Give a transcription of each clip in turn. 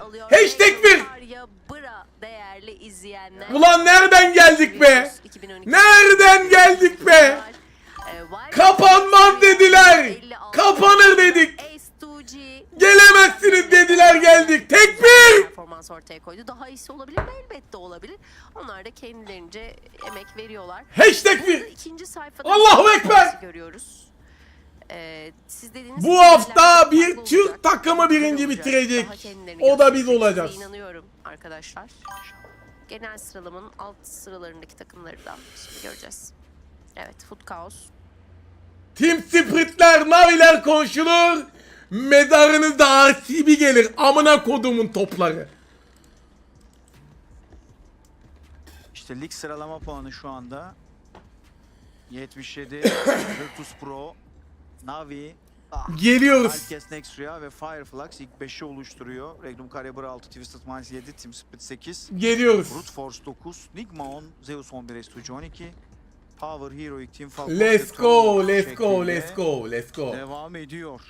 Alıyor. Hashtag bir. Değerli izleyenler. Ulan nereden geldik be? 2012 Nereden geldik be? Ee, Kapanmam dediler. 56 Kapanır dedik. S2G Gelemezsiniz dediler geldik. Tekbir. performans ortaya koydu. Daha iyisi olabilir mi? Elbette olabilir. Onlar da kendilerince emek veriyorlar. Hashtag bir. İkinci sayfada Allahu bir Ekber! görüyoruz. Ee, siz dediğiniz Bu hafta bir Türk takımı birinci bitirecek. O da biz olacağız. İnanıyorum arkadaşlar. Genel sıralamanın alt sıralarındaki takımları da şimdi göreceğiz. Evet, Foot Chaos. Team Spirit'ler, Navi'ler konuşulur. Mezarınızda RCB gelir. Amına kodumun topları. İşte lig sıralama puanı şu anda 77 Virtus Pro, Navi, ah, Geliyoruz. Alkes Nexria ve Fireflux ilk 5'i oluşturuyor. Regnum Caliber 6, Twisted Minds 7, Team Spirit 8, Geliyoruz. Brute Force 9, Nigma 10, Zeus 11, S2 12, Power Heroic Team Falcon Let's go, let's go, let's go, let's go. Devam ediyor.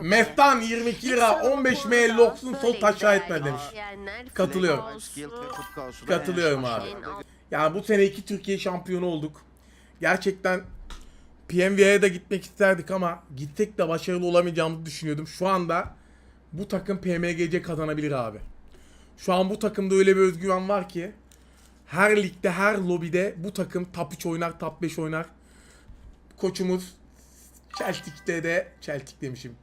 Mestan 22 lira, Sıralama 15 puanı M da loksun sol değerli etme demiş. Katılıyorum. Katılıyorum abi. Yani bu sene iki Türkiye şampiyonu olduk. Gerçekten PMV'ye de gitmek isterdik ama gitsek de başarılı olamayacağımızı düşünüyordum. Şu anda bu takım PMGC kazanabilir abi. Şu an bu takımda öyle bir özgüven var ki her ligde, her lobide bu takım top 3 oynar, top 5 oynar. Koçumuz Celtic'te de, Celtic demişim.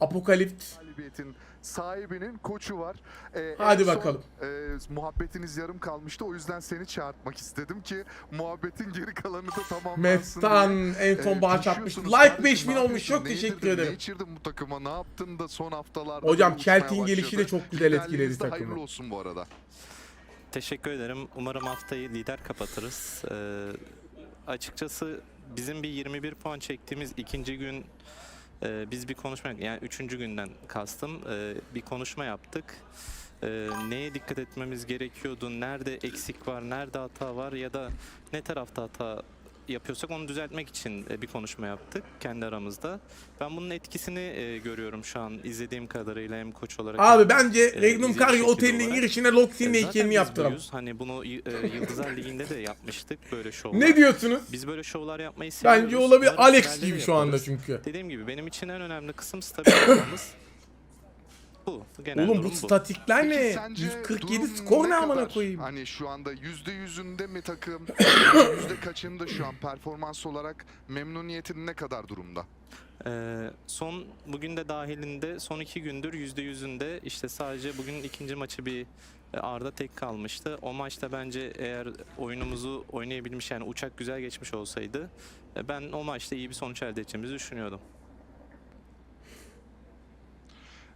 Apokalipt galibiyetin sahibinin koçu var. Ee, Hadi en son, bakalım. e, muhabbetiniz yarım kalmıştı. O yüzden seni çağırtmak istedim ki muhabbetin geri kalanı da tamamlansın Mestan diye. en son Ee, bağış atmıştı. taşıyorsunuz Like kardeşim, 5000 ne olmuş. Çok Ne teşekkür ederim. Ne içirdin bu takıma? Ne yaptın da son haftalarda Hocam, Celtic'in gelişi de çok güzel etkiledi takımı. Hayırlı olsun bu arada. Teşekkür ederim. Umarım haftayı lider kapatırız. Ee, açıkçası bizim bir 21 puan çektiğimiz ikinci gün e, biz bir konuşma yani üçüncü günden kastım e, bir konuşma yaptık. E, neye dikkat etmemiz gerekiyordu, nerede eksik var, nerede hata var ya da ne tarafta hata yapıyorsak onu düzeltmek için e, bir konuşma yaptık kendi aramızda. Ben bunun etkisini e, görüyorum şu an izlediğim kadarıyla hem koç olarak Abi bence e, Regnum şekli Oteli'nin olarak. girişine Loxin'le E, heykelini yaptıralım. buyuz. Hani bunu Yıldızlar Ligi'nde de yapmıştık böyle şovlar. Ne diyorsunuz? Biz böyle şovlar yapmayı seviyoruz. Bence olabilir. Alex gibi şu anda çünkü. Dediğim gibi benim için en önemli kısım stabil olmamız. bu. Genel Oğlum bu statikler Peki ne? sence 147 durum skor ne ne amına kadar? koyayım? Hani şu anda yüzde yüzünde mi takım? yüzde kaçında şu an performans olarak memnuniyetin ne kadar durumda? Ee, son bugün de dahilinde son iki gündür yüzde yüzünde işte sadece bugün ikinci maçı bir e, Arda tek kalmıştı. O maçta bence eğer oyunumuzu oynayabilmiş yani uçak güzel geçmiş olsaydı e, ben o maçta iyi bir sonuç elde edeceğimizi düşünüyordum.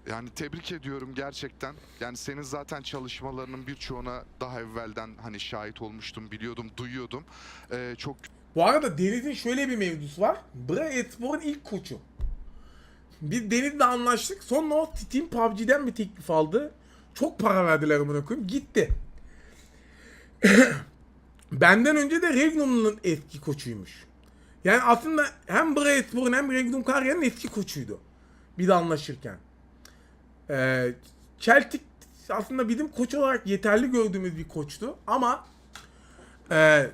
Yani tebrik ediyorum gerçekten. Yani senin zaten çalışmalarının birçoğuna daha evvelden hani şahit olmuştum, biliyordum, duyuyordum. Ee, çok Bu arada Deniz'in şöyle bir mevzusu var. Bra Espor'un ilk koçu. Biz Deniz'le anlaştık. Sonra o Team PUBG'den bir teklif aldı. Çok para verdiler amına koyayım. Gitti. Benden önce de Regnum'un eski koçuymuş. Yani aslında hem Bra Espor'un hem Regnum Karya'nın eski koçuydu. Bir de anlaşırken. Ee, Celtic aslında bizim koç olarak yeterli gördüğümüz bir koçtu. Ama e,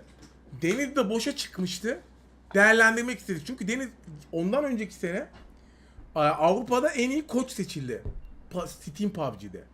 Deniz de boşa çıkmıştı. Değerlendirmek istedik. Çünkü Deniz ondan önceki sene e, Avrupa'da en iyi koç seçildi. Steam PUBG'de.